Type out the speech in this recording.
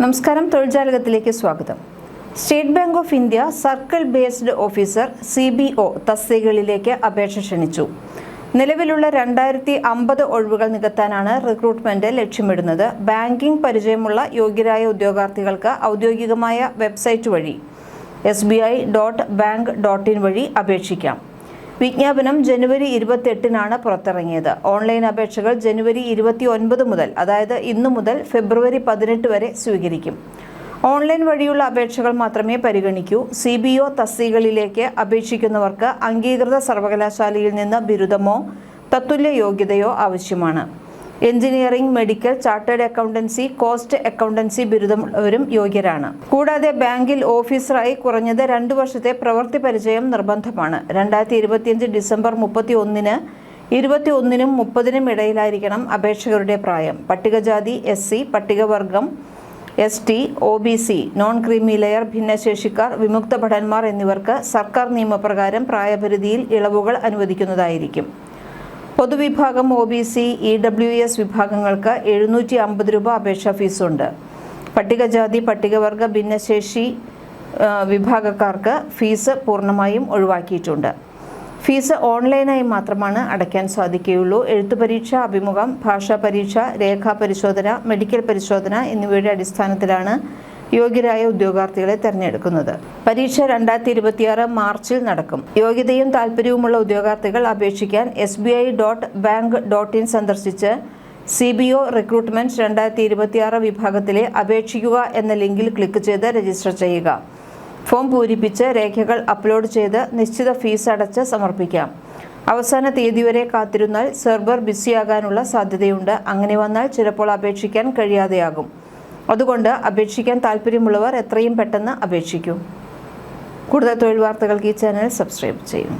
നമസ്കാരം. തൊഴിൽജാലകത്തിലേക്ക് സ്വാഗതം. State Bank of India circle based officer C B O തസ്തികകളിലേക്ക് അപേക്ഷ ക്ഷണിച്ചു. നിലവിലുള്ള രണ്ടായിരത്തി അമ്പത് ഒഴിവുകൾ നികത്താനാണ് റിക്രൂട്ട്മെന്റ് ലക്ഷ്യമിടുന്നത്. ബാങ്കിംഗ് പരിചയമുള്ള യോഗ്യരായ ഉദ്യോഗാർത്ഥികൾക്ക് ഔദ്യോഗികമായ വെബ്സൈറ്റ് വഴി S B I dot bank dot in വഴി അപേക്ഷിക്കാം. വിജ്ഞാപനം ജനുവരി ഇരുപത്തെട്ടിനാണ് പുറത്തിറങ്ങിയത്. ഓൺലൈൻ അപേക്ഷകൾ ജനുവരി ഇരുപത്തി ഒൻപത് മുതൽ അതായത് ഇന്നു മുതൽ ഫെബ്രുവരി പതിനെട്ട് വരെ സ്വീകരിക്കും. ഓൺലൈൻ വഴിയുള്ള അപേക്ഷകൾ മാത്രമേ പരിഗണിക്കൂ. സി ബി ഒ തസ്തികളിലേക്ക് അപേക്ഷിക്കുന്നവർക്ക് അംഗീകൃത സർവകലാശാലയിൽ നിന്ന് ബിരുദമോ തത്തുല്യ യോഗ്യതയോ ആവശ്യമാണ്. Engineering medical chartered accountancy cost accountancy ബിരുദമുള്ളവരും യോഗ്യരാണ്. കൂടാതെ ബാങ്കിൽ ഓഫീസറായി കുറഞ്ഞത് രണ്ടു വർഷത്തെ പ്രവൃത്തി പരിചയം നിർബന്ധമാണ്. രണ്ടായിരത്തി ഇരുപത്തിയഞ്ച് ഡിസംബർ മുപ്പത്തി ഒന്നിന് ഇരുപത്തി ഒന്നിനും മുപ്പതിനും ഇടയിലായിരിക്കണം അപേക്ഷകരുടെ പ്രായം. പട്ടികജാതി S C പട്ടികവർഗം S T O B C non creamy layer ഭിന്നശേഷിക്കാർ വിമുക്ത ഭടന്മാർ എന്നിവർക്ക് സർക്കാർ നിയമപ്രകാരം പ്രായപരിധിയിൽ ഇളവുകൾ അനുവദിക്കുന്നതായിരിക്കും. പൊതുവിഭാഗം O B C E W S വിഭാഗങ്ങൾക്ക് എഴുന്നൂറ്റി അമ്പത് രൂപ അപേക്ഷാ ഫീസുണ്ട്. പട്ടികജാതി പട്ടികവർഗ ഭിന്നശേഷി വിഭാഗക്കാർക്ക് ഫീസ് പൂർണമായും ഒഴിവാക്കിയിട്ടുണ്ട്. ഫീസ് ഓൺലൈനായി മാത്രമാണ് അടയ്ക്കാൻ സാധിക്കുകയുള്ളൂ. എഴുത്തുപരീക്ഷ അഭിമുഖം ഭാഷാ പരീക്ഷ രേഖാ പരിശോധന മെഡിക്കൽ പരിശോധന എന്നിവയുടെ അടിസ്ഥാനത്തിലാണ് യോഗ്യരായ ഉദ്യോഗാർത്ഥികളെ തെരഞ്ഞെടുക്കുന്നത്. പരീക്ഷ രണ്ടായിരത്തി ഇരുപത്തിയാറ് മാർച്ചിൽ നടക്കും. യോഗ്യതയും താല്പര്യവുമുള്ള ഉദ്യോഗാർത്ഥികൾ അപേക്ഷിക്കാൻ S B I dot bank dot in സന്ദർശിച്ച് സി ബി ഒ റിക്രൂട്ട്മെന്റ് രണ്ടായിരത്തി ഇരുപത്തിയാറ് വിഭാഗത്തിലെ അപേക്ഷിക്കുക എന്ന ലിങ്കിൽ ക്ലിക്ക് ചെയ്ത് രജിസ്റ്റർ ചെയ്യുക. ഫോം പൂരിപ്പിച്ച് രേഖകൾ അപ്ലോഡ് ചെയ്ത് നിശ്ചിത ഫീസ് അടച്ച് സമർപ്പിക്കാം. അവസാന തീയതി വരെ കാത്തിരുന്നാൽ സെർവർ ബിസിയാകാനുള്ള സാധ്യതയുണ്ട്. അങ്ങനെ വന്നാൽ ചിലപ്പോൾ അപേക്ഷിക്കാൻ കഴിയാതെയാകും. അതുകൊണ്ട് അപേക്ഷിക്കാൻ താല്പര്യമുള്ളവർ എത്രയും പെട്ടെന്ന് അപേക്ഷിക്കൂ. കൂടുതൽ തൊഴിൽ വാർത്തകൾക്ക് ഈ ചാനൽ സബ്സ്ക്രൈബ് ചെയ്യും.